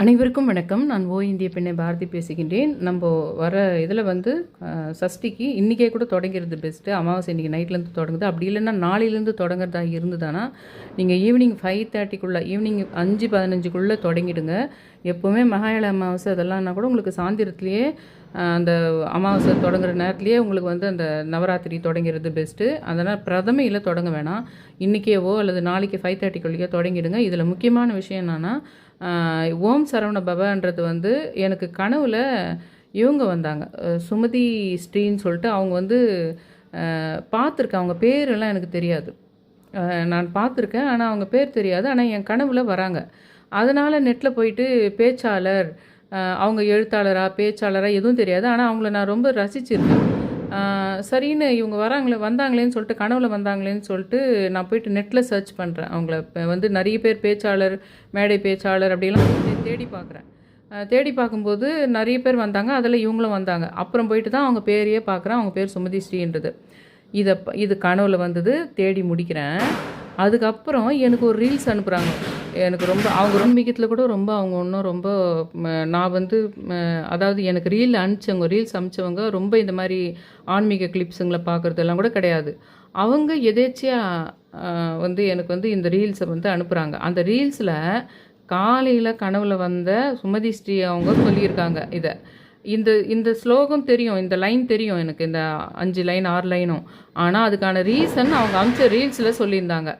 அனைவருக்கும் வணக்கம். நான் ஓ இந்திய பெண்ணை பாரதி பேசுகின்றேன். நம்ம வர இதில் வந்து சஷ்டிக்கு இன்றைக்கே கூட தொடங்கிறது பெஸ்ட்டு அமாவாசை இன்றைக்கி நைட்லேருந்து தொடங்குது. அப்படி இல்லைன்னா நாளையிலேருந்து தொடங்குறதா இருந்ததுன்னா நீங்கள் ஈவினிங் ஃபைவ் தேர்ட்டிக்குள்ளே ஈவினிங் அஞ்சு பதினஞ்சுக்குள்ளே தொடங்கிடுங்க. எப்போவுமே மகாயள அமாவாசை அதெல்லாம்னா கூட உங்களுக்கு சாயந்திரத்துலேயே அந்த அமாவாசை தொடங்குற நேரத்துலேயே உங்களுக்கு வந்து அந்த நவராத்திரி தொடங்கிறது பெஸ்ட்டு அதனால் பிரதமையில் தொடங்க வேணாம். இன்றைக்கேவோ அல்லது நாளைக்கு ஃபைவ் தேர்ட்டிக்குள்ளேயோ தொடங்கிடுங்க. இதில் முக்கியமான விஷயம் என்னென்னா ஓம் சரவண பவன்றது வந்து எனக்கு கனவில் இவங்க வந்தாங்க. சுமதி ஸ்ரீன்னு சொல்லிட்டு அவங்க வந்து பார்த்துருக்கேன். அவங்க பேரெல்லாம் எனக்கு தெரியாது. நான் பார்த்துருக்கேன். ஆனால் அவங்க பேர் தெரியாது. ஆனால் என் கனவுல வராங்க. அதனால் நெட்டில் போயிட்டு பேச்சாளர் அவங்க எழுத்தாளராக பேச்சாளராக எதுவும் தெரியாது. ஆனால் அவங்கள நான் ரொம்ப ரசிச்சிருக்கேன். சரின்னு இவங்க வராங்களே வந்தாங்களேன்னு சொல்லிட்டு கனவுல வந்தாங்களேன்னு சொல்லிட்டு நான் போயிட்டு நெட்டில் சர்ச் பண்ணுறேன் அவங்கள வந்து நிறைய பேர் பேச்சாளர் மேடை பேச்சாளர் அப்படிலாம் தேடி பார்க்குறேன். தேடி பார்க்கும்போது நிறைய பேர் வந்தாங்க அதில் இவங்களும் வந்தாங்க. அப்புறம் போயிட்டு தான் அவங்க பேரையே பார்க்குறேன் அவங்க பேர் சுமதி ஸ்ரீன்றது. இதை இது கனவுல வந்தது தேடி முடிக்கிறேன். அதுக்கப்புறம் எனக்கு ஒரு ரீல்ஸ் அனுப்புகிறாங்க எனக்கு ரொம்ப அவங்க ஆன்மீகத்தில் கூட ரொம்ப அவங்க ஒன்றும் ரொம்ப நான் வந்து அதாவது எனக்கு ரீல் அனுப்பிச்சவங்க ரீல்ஸ் அனுப்பிச்சவங்க ரொம்ப இந்த மாதிரி ஆன்மீக கிளிப்ஸுங்களை பார்க்குறதெல்லாம் கூட கிடையாது. அவங்க எதேச்சியாக வந்து எனக்கு வந்து இந்த ரீல்ஸை வந்து அனுப்புகிறாங்க அந்த ரீல்ஸில் காலையில் கனவுல வந்த சுமதி ஸ்ரீ அவங்க சொல்லியிருக்காங்க இதை. இந்த இந்த ஸ்லோகம் தெரியும் இந்த லைன் தெரியும் எனக்கு இந்த அஞ்சு லைன் ஆறு லைனும். ஆனால் அதுக்கான ரீசன் அவங்க அமிச்ச ரீல்ஸில் சொல்லியிருந்தாங்க.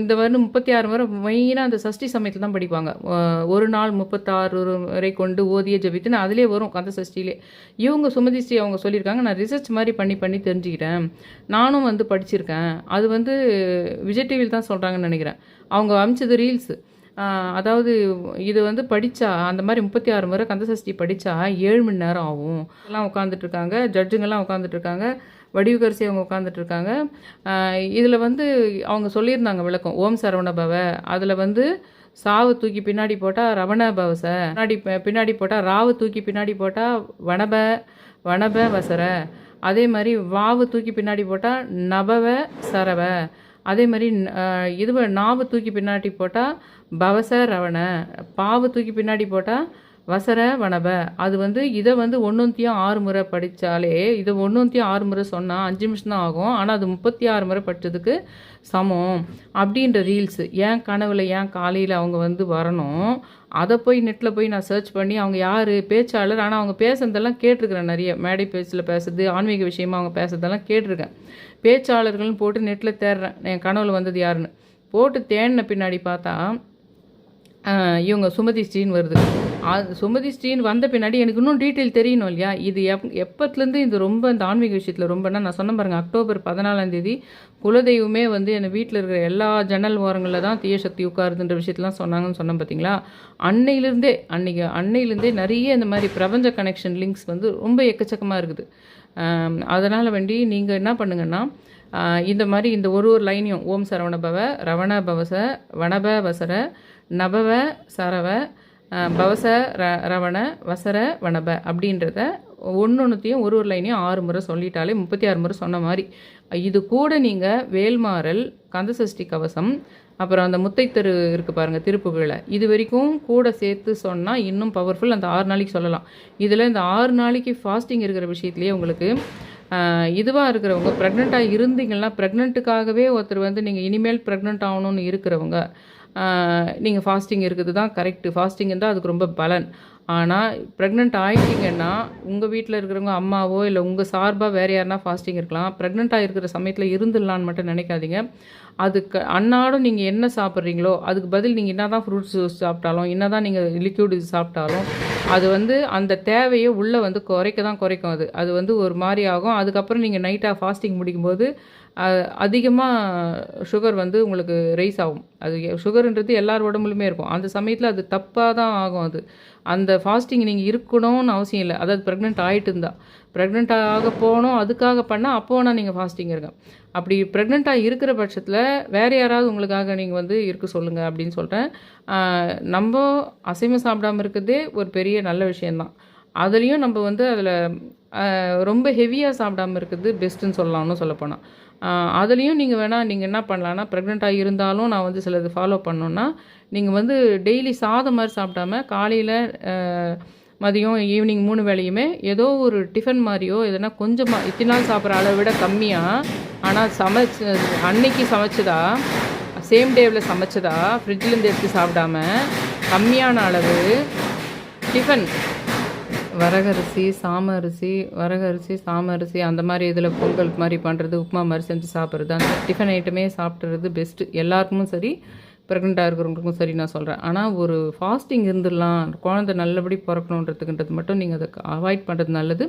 இந்த வருடம் முப்பத்தி ஆறு வரை மெயினாக அந்த சஷ்டி சமயத்தில் தான் படிப்பாங்க. ஒரு நாள் முப்பத்தாறு வரை கொண்டு ஓதிய ஜபித்துன்னு அதிலே வரும் கந்த சஷ்டியிலே. இவங்க சுமதி ஸ்ரீ அவங்க சொல்லியிருக்காங்க நான் ரிசர்ச் மாதிரி பண்ணி பண்ணி தெரிஞ்சுக்கிட்டேன். நானும் வந்து படிச்சிருக்கேன். அது வந்து விஜய் டிவியில் தான் சொல்கிறாங்கன்னு நினைக்கிறேன். அவங்க அமிச்சது ரீல்ஸு அதாவது இது வந்து படித்தா அந்த மாதிரி முப்பத்தி ஆறு முறை கந்தசஷ்டி படித்தா ஏழு மணி நேரம் ஆகும். எல்லாம் உட்காந்துட்ருக்காங்க ஜட்ஜுங்கெல்லாம் உட்காந்துட்ருக்காங்க வடிவகரிசி வடிவுகரிசி அவங்க உட்காந்துட்ருக்காங்க இதில் வந்து அவங்க சொல்லியிருந்தாங்க விளக்கம். ஓம் சரவண பவ. அதில் வந்து சாவு தூக்கி பின்னாடி போட்டால் ரவண பவச பின்னாடி பின்னாடி போட்டால் ராவு தூக்கி பின்னாடி போட்டால் வனப வனப வசர. அதே மாதிரி வாவு தூக்கி பின்னாடி போட்டால் நபவ சரவ. அதே மாதிரி இது நாவை நாவு தூக்கி பின்னாடி போட்டால் பவச ரவண. பாவு தூக்கி பின்னாடி போட்டால் வசர வனப. அது வந்து இதை வந்து ஒன்றுத்தையும் ஆறு முறை படித்தாலே இதை ஒன்றுத்தையும் ஆறு முறை சொன்னால் அஞ்சு நிமிஷம் தான் ஆகும். ஆனால் அது முப்பத்தி ஆறு முறை படித்ததுக்கு சமம் அப்படின்ற ரீல்ஸு. ஏன் கனவில் ஏன் காலையில் அவங்க வந்து வரணும்? அதை போய் நெட்டில் போய் நான் சர்ச் பண்ணி அவங்க யார்? பேச்சாளர். ஆனால் அவங்க பேசுனதெல்லாம் கேட்டிருக்கிறேன் நிறைய. மேடை பேச்சில் பேசுறது ஆன்மீக விஷயமா அவங்க பேசுறதெல்லாம் கேட்டிருக்கேன். பேச்சாளர்கள்னு போட்டு நெட்டில் தேடுறேன் என் கனவில் வந்தது யாருன்னு. போட்டு தேடின பின்னாடி பார்த்தா இவங்க சுமதி ஸ்ரீன்னு வருது. சுமதி ஸ்ரீன்னு வந்த பின்னாடி எனக்கு இன்னும் டீட்டெயில் தெரியணும் இல்லையா? இது எப் எப்பத்துலேருந்து இது ரொம்ப இந்த ஆன்மீக விஷயத்தில் ரொம்பனா நான் சொன்ன பாருங்கள் அக்டோபர் பதினாலாந்தேதி குலதெய்வமே வந்து என் வீட்டில் இருக்கிற எல்லா ஜன்னல் ஓரங்களில் தான் தீய சக்தி உட்காருதுன்ற விஷயத்தெல்லாம் சொன்னாங்கன்னு சொன்னேன் பார்த்தீங்களா அன்னையிலேருந்தே அன்னைக்கு அன்னையிலேருந்தே நிறைய இந்த மாதிரி பிரபஞ்ச கனெக்ஷன் லிங்க்ஸ் வந்து ரொம்ப எக்கச்சக்கமாக இருக்குது. அதனால் வேண்டி நீங்கள் என்ன பண்ணுங்கன்னா இந்த மாதிரி இந்த ஒரு ஒரு லைனையும் ஓம் சரவண பவ ரவண பவச வனப வசர நபவ சரவ பவச ர ரவண வசர வனப அப்படின்றத ஒன்று ஒன்றுத்தையும் ஒரு ஒரு லைனையும் ஆறு முறை சொல்லிட்டாலே முப்பத்தி ஆறு முறை சொன்ன மாதிரி. இது கூட நீங்கள் வேல்மாறல் கந்தசஷ்டி கவசம் அப்புறம் அந்த முத்தைத்தரு இருக்குது பாருங்கள் திருப்புகளை இது வரைக்கும் கூட சேர்த்து சொன்னால் இன்னும் பவர்ஃபுல் அந்த ஆறு நாளைக்கு சொல்லலாம். இதில் இந்த ஆறு நாளைக்கு ஃபாஸ்டிங் இருக்கிற விஷயத்துலேயே உங்களுக்கு இதுவாக இருக்கிறவங்க ப்ரெக்னெண்ட்டாக இருந்தீங்கன்னா ப்ரெக்னெண்ட்டுக்காகவே ஒருத்தர் வந்து நீங்கள் இனிமேல் ப்ரெக்னென்ட் ஆகணும்னு இருக்கிறவங்க நீங்கள் ஃபாஸ்டிங் இருக்குது தான் கரெக்டு ஃபாஸ்டிங் இருந்தால் அதுக்கு ரொம்ப பலன். ஆனால் ப்ரெக்னென்ட் ஆகிட்டீங்கன்னா உங்கள் வீட்டில் இருக்கிறவங்க அம்மாவோ இல்லை உங்கள் சார்பாக வேறு யாருனா ஃபாஸ்டிங் இருக்கலாம். ப்ரெக்னெண்ட்டாக இருக்கிற சமயத்தில் இருந்துடலான்னு மட்டும் நினைக்காதீங்க. அதுக்கு அன்னாடும் நீங்கள் என்ன சாப்பிட்றீங்களோ அதுக்கு பதில் நீங்கள் என்ன தான் ஃப்ரூட்ஸ் ஜூஸ் சாப்பிட்டாலும் என்ன தான் நீங்கள் லிக்யூட் சாப்பிட்டாலும் அது வந்து அந்த தேவையை உள்ளே வந்து குறைக்க தான் குறைக்கும் அது. அது வந்து ஒரு மாதிரி ஆகும். அதுக்கப்புறம் நீங்கள் நைட்டாக ஃபாஸ்டிங் முடிக்கும்போது அதிகமாக சுகர் வந்து உங்களுக்கு ரைஸ் ஆகும். அது சுகருன்றது எல்லார் உடம்புலையுமே இருக்கும். அந்த சமயத்தில் அது தப்பாக தான் ஆகும் அது. அந்த ஃபாஸ்டிங் நீங்கள் இருக்கணும்னு அவசியம் இல்லை. அதாவது ப்ரெக்னென்ட் ஆகிட்டு இருந்தா. ப்ரெக்னென்ட் ஆக போகணும் அதுக்காக பண்ணால் அப்போ வேணால் நீங்கள் ஃபாஸ்டிங் இருங்க. அப்படி ப்ரெக்னெண்ட்டாக இருக்கிற பட்சத்தில் வேறு யாராவது உங்களுக்காக நீங்கள் வந்து இருக்க சொல்லுங்கள் அப்படின்னு சொல்கிறேன் நம்ம அசைவம் சாப்பிடாம இருக்கிறதே ஒரு பெரிய நல்ல விஷயந்தான் அதுலேயும் நம்ம வந்து அதில் ரொம்ப ஹெவியாக சாப்பிடாம இருக்கிறது பெஸ்ட்டுன்னு சொல்லலாம்னு சொல்லப்போனால் அதுலேயும் நீங்கள் வேணால் நீங்கள் என்ன பண்ணலான்னா ப்ரெக்னெண்ட்டாக இருந்தாலும் நான் வந்து சிலது ஃபாலோ பண்ணோன்னா நீங்கள் வந்து டெய்லி சாதம் மாதிரி சாப்பிடாம காலையில் மதியம் ஈவினிங் மூணு வேளையுமே ஏதோ ஒரு டிஃபன் மாதிரியோ எதனா கொஞ்சமாக இத்தனை நாள் சாப்பிட்ற அளவை விட கம்மியாக ஆனால் சமைச்சு அன்னைக்கு சமைச்சதா சேம் டேவில் சமைச்சதா ஃப்ரிட்ஜிலேருந்து எடுத்து சாப்பிடாம கம்மியான அளவு டிஃபன் வரகரிசி சாம அரிசி வரகரிசி சாம அரிசி அந்த மாதிரி இதில் பொங்கல் மாதிரி பண்ணுறது உப்புமா மாதிரி செஞ்சு சாப்பிட்றது அந்த டிஃபன் ஐட்டமே சாப்பிட்றது பெஸ்ட்டு எல்லாருக்கும் சரி ப்ரெக்னெண்ட்டாக இருக்கிறவங்களுக்கும் சரி நான் சொல்கிறேன் ஆனால் ஒரு ஃபாஸ்டிங் இருந்துடலாம் குழந்தை நல்லபடி பிறக்கணுன்றதுக்குன்றது மட்டும் நீங்கள் அதை அவாய்ட் பண்ணுறது நல்லது.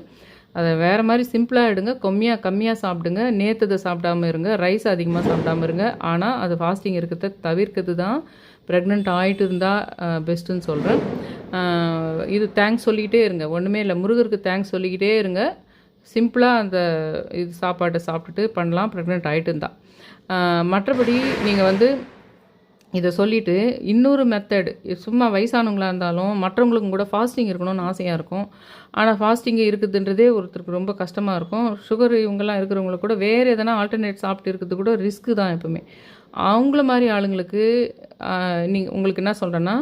அதை வேறு மாதிரி சிம்பிளாக எடுங்க. கம்மியாக கம்மியாக சாப்பிடுங்க. நேற்றுதை சாப்பிடாம இருங்க. ரைஸ் அதிகமாக சாப்பிடாம இருங்க. ஆனால் அது ஃபாஸ்டிங் இருக்கிறத தவிர்க்கிறது தான் ப்ரெக்னென்ட் ஆகிட்டு இருந்தால் பெஸ்ட்டுன்னு சொல்கிறேன் இது தேங்க்ஸ் சொல்லிக்கிட்டே இருங்க. ஒன்றுமே இல்லை. முருகருக்கு தேங்க்ஸ் சொல்லிக்கிட்டே இருங்க. சிம்பிளாக அந்த இது சாப்பாட்டை சாப்பிட்டுட்டு பண்ணலாம். ப்ரெக்னென்ட் ஆகிட்டு இருந்தால் மற்றபடி நீங்கள் வந்து இதை சொல்லிவிட்டு இன்னொரு மெத்தட் சும்மா வயசானவங்களாக இருந்தாலும் மற்றவங்களுக்கும் கூட ஃபாஸ்டிங் இருக்கணும்னு ஆசையாக இருக்கும். ஆனால் ஃபாஸ்டிங்கே இருக்குதுன்றதே ஒருத்தருக்கு ரொம்ப கஷ்டமாக இருக்கும். சுகர் இவங்கெல்லாம் இருக்கிறவங்களுக்கு கூட வேறு எதனா ஆல்டர்னேட் சாப்பிட்டு இருக்கிறது கூட ரிஸ்க்கு தான் எப்பவுமே. அவங்கள மாதிரி ஆளுங்களுக்கு நீங்கள் உங்களுக்கு என்ன சொல்கிறேன்னா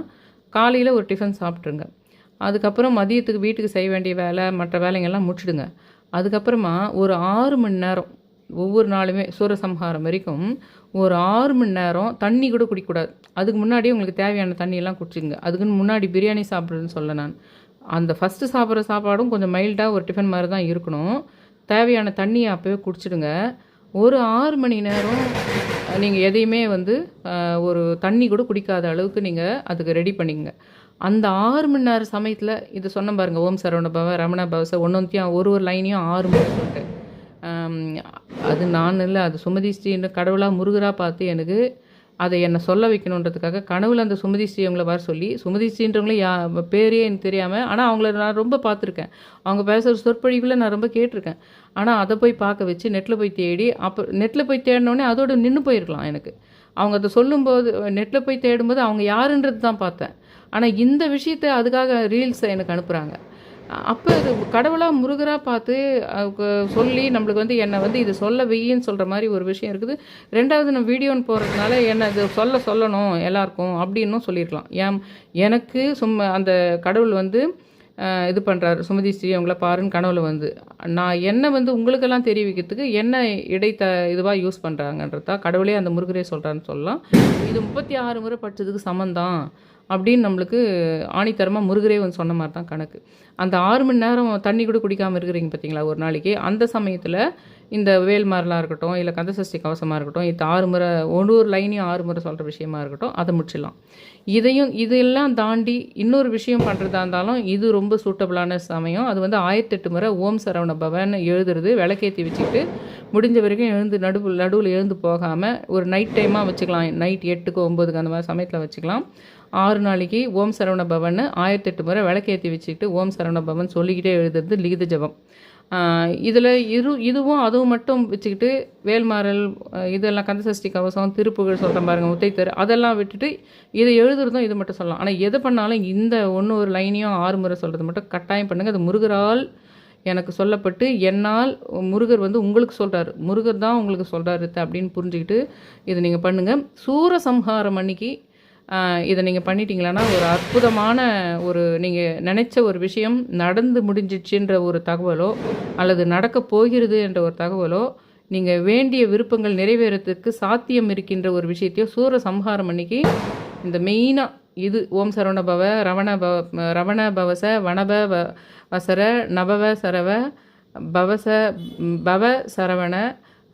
காலையில் ஒரு டிஃபன் சாப்பிட்ருங்க அதுக்கப்புறம் மதியத்துக்கு வீட்டுக்கு செய்ய வேண்டிய வேலை மற்ற வேலைங்கள்லாம் முடிச்சிடுங்க. அதுக்கப்புறமா ஒரு ஆறு மணி நேரம் ஒவ்வொரு நாளுமே சூரசம்ஹாரம் வரைக்கும் ஒரு ஆறு மணி நேரம் தண்ணி கூட குடிக்கக்கூடாது. அதுக்கு முன்னாடியே உங்களுக்கு தேவையான தண்ணியெல்லாம் குடிச்சிங்க அதுக்குன்னு முன்னாடி பிரியாணி சாப்பிட்றதுன்னு சொல்ல நான். அந்த ஃபஸ்ட்டு சாப்பிட்ற சாப்பாடும் கொஞ்சம் மைல்டாக ஒரு டிஃபன் மாதிரி தான் இருக்கணும். தேவையான தண்ணியை அப்போவே குடிச்சிடுங்க. ஒரு ஆறு மணி நேரம் நீங்கள் எதையுமே வந்து ஒரு தண்ணி கூட குடிக்காத அளவுக்கு நீங்கள் அதுக்கு ரெடி பண்ணிங்க அந்த ஆறு மணி நேரம் சமயத்தில் இது சொன்ன பாருங்கள் ஓம் சரவண பவ ரமண பவச ஒன்றொன்றையும் ஒரு ஒரு லைனையும் ஆறு மணி சொல்லிட்டு. அது நான் இல்லை அது சுமதி ஸ்ரீன்னு கடவுளாக முருகராக பார்த்து எனக்கு அதை என்னை சொல்ல வைக்கணுன்றதுக்காக கனவுல அந்த சுமதி ஸ்ரீ அவங்கள வர சொல்லி சுமதி ஸ்ரீன்றவங்களே யா பேரே எனக்கு தெரியாமல் ஆனால் அவங்கள நான் ரொம்ப பார்த்துருக்கேன். அவங்க பேசுகிற சொற்பொழிவில் நான் ரொம்ப கேட்டிருக்கேன். ஆனால் அதை போய் பார்க்க வச்சு நெட்டில் போய் தேடி அப்போ நெட்டில் போய் தேடினோடனே அதோடு நின்று போயிருக்கலாம் எனக்கு. அவங்க அதை சொல்லும்போது நெட்டில் போய் தேடும்போது அவங்க யாருன்றது தான் பார்த்தேன். ஆனால் இந்த விஷயத்தை அதுக்காக ரீல்ஸை எனக்கு அனுப்புகிறாங்க அப்போ அது கடவுளாக முருகராக பார்த்து சொல்லி நம்மளுக்கு வந்து என்னை வந்து இது சொல்ல வெய்யின்னு சொல்கிற மாதிரி ஒரு விஷயம் இருக்குது. ரெண்டாவது நம்ம வீடியோன்னு போகிறதுனால என்னை இது சொல்ல சொல்லணும் எல்லாருக்கும் அப்படின்னும் சொல்லியிருக்கலாம். ஏன் எனக்கு சும்மா அந்த கடவுள் வந்து இது பண்ணுறாரு சுமதி ஸ்ரீ அவங்கள பாருன்னு கனவுல வந்து. நான் என்ன வந்து உங்களுக்கெல்லாம் தெரிவிக்கிறதுக்கு என்ன இடைத்த இதுவாக யூஸ் பண்ணுறாங்கன்றதா கடவுளே அந்த முருகரே சொல்கிறான்னு சொல்லலாம். இது முப்பத்தி ஆறு முறை படித்ததுக்கு சமந்தான் அப்படின்னு நம்மளுக்கு ஆணித்தரமாக முருகரே வந்து சொன்ன மாதிரி தான் கணக்கு. அந்த ஆறு மணி நேரம் தண்ணி கூட குடிக்காமல் இருக்கிறீங்க பார்த்தீங்களா ஒரு நாளைக்கு? அந்த சமயத்தில் இந்த வேல்மாரெலாம் இருக்கட்டும் இல்லை கந்தசஷ்டி கவசமாக இருக்கட்டும் இது ஆறு முறை ஒரு ஒரு லைனையும் ஆறு முறை சொல்கிற விஷயமா இருக்கட்டும் அதை முடிச்சிடலாம். இதையும் இதெல்லாம் தாண்டி இன்னொரு விஷயம் பண்ணுறதா இருந்தாலும் இது ரொம்ப சூட்டபிளான சமயம். அது வந்து ஆயிரத்தெட்டு முறை ஓம் சரவண பவன் எழுதுறது விளக்கேற்றி வச்சுக்கிட்டு முடிஞ்ச வரைக்கும் எழுந்து நடுவு நடுவில் எழுந்து போகாமல் ஒரு நைட் டைமாக வச்சுக்கலாம். நைட் எட்டுக்கு ஒம்பதுக்கு அந்த மாதிரி சமயத்தில் வச்சுக்கலாம். ஆறு நாளைக்கு ஓம் சரவண பவன் ஆயிரத்தெட்டு முறை விளக்கேற்றி வச்சுக்கிட்டு ஓம் சரவண பவன் சொல்லிக்கிட்டே எழுதுறது லிகித ஜபம். இதில் இரு இதுவும் அதுவும் மட்டும் வச்சுக்கிட்டு வேல்மாறல் இதெல்லாம் கந்தசஷ்டி கவசம் திருப்புகள் சொல்கிறேன் பாருங்கள் முத்தைத்தர் அதெல்லாம் விட்டுட்டு இதை எழுதுறதும் இது மட்டும் சொல்லலாம். ஆனால் எதை பண்ணாலும் இந்த ஒன்று ஒரு லைனையும் ஆறு முறை சொல்கிறது மட்டும் கட்டாயம் பண்ணுங்கள் அது முருகரால் எனக்கு சொல்லப்பட்டு என்னால் முருகர் வந்து உங்களுக்கு சொல்கிறார் முருகர் தான் உங்களுக்கு சொல்கிறாரு அப்படின்னு புரிஞ்சுக்கிட்டு இதை நீங்கள் பண்ணுங்கள் சூரசம்ஹாரம் அன்னைக்கு இதை நீங்கள் பண்ணிட்டீங்களான்னா ஒரு அற்புதமான ஒரு நீங்கள் நினச்ச ஒரு விஷயம் நடந்து முடிஞ்சிச்சுன்ற ஒரு தகவலோ அல்லது நடக்க போகிறது என்ற ஒரு தகவலோ நீங்கள் வேண்டிய விருப்பங்கள் நிறைவேறத்துக்கு சாத்தியம் இருக்கின்ற ஒரு விஷயத்தையோ சூர சம்ஹாரம் அன்னைக்கு இந்த மெயினாக இது ஓம் சரவண பவ ரவண பவ ரவண பவச வனப வ வசர நபவ சரவ பவச பவ சரவண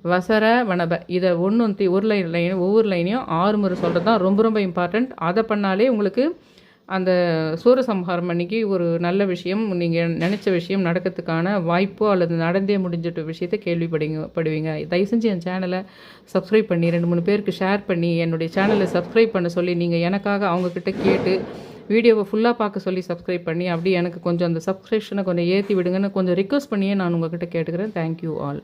வசர வனப இதை ஒன்று ஒரு லைன் லைன் ஒவ்வொரு லைனையும் ஆறு முறை சொல்கிறது தான் ரொம்ப ரொம்ப இம்பார்ட்டண்ட் அதை பண்ணாலே உங்களுக்கு அந்த சூரசம்ஹாரம் அன்னைக்கு ஒரு நல்ல விஷயம் நீங்கள் நினச்ச விஷயம் நடக்கிறதுக்கான வாய்ப்போ அல்லது நடந்தே முடிஞ்சிட்ட விஷயத்தை கேள்விப்படுங்க படுவீங்க. தயவு செஞ்சு என் சேனலை சப்ஸ்கிரைப் பண்ணி ரெண்டு மூணு பேருக்கு ஷேர் பண்ணி என்னுடைய சேனலை சப்ஸ்கிரைப் பண்ண சொல்லி நீங்கள் எனக்காக அவங்கக்கிட்ட கேட்டு வீடியோவை ஃபுல்லாக பார்க்க சொல்லி சப்ஸ்கிரைப் பண்ணி அப்படியே எனக்கு கொஞ்சம் அந்த சப்ஸ்கிரிப்ஷனை கொஞ்சம் ஏற்றி விடுங்கன்னு கொஞ்சம் ரிக்வஸ்ட் பண்ணியே நான் உங்கள்கிட்ட கேட்டுக்கிறேன். Thank you all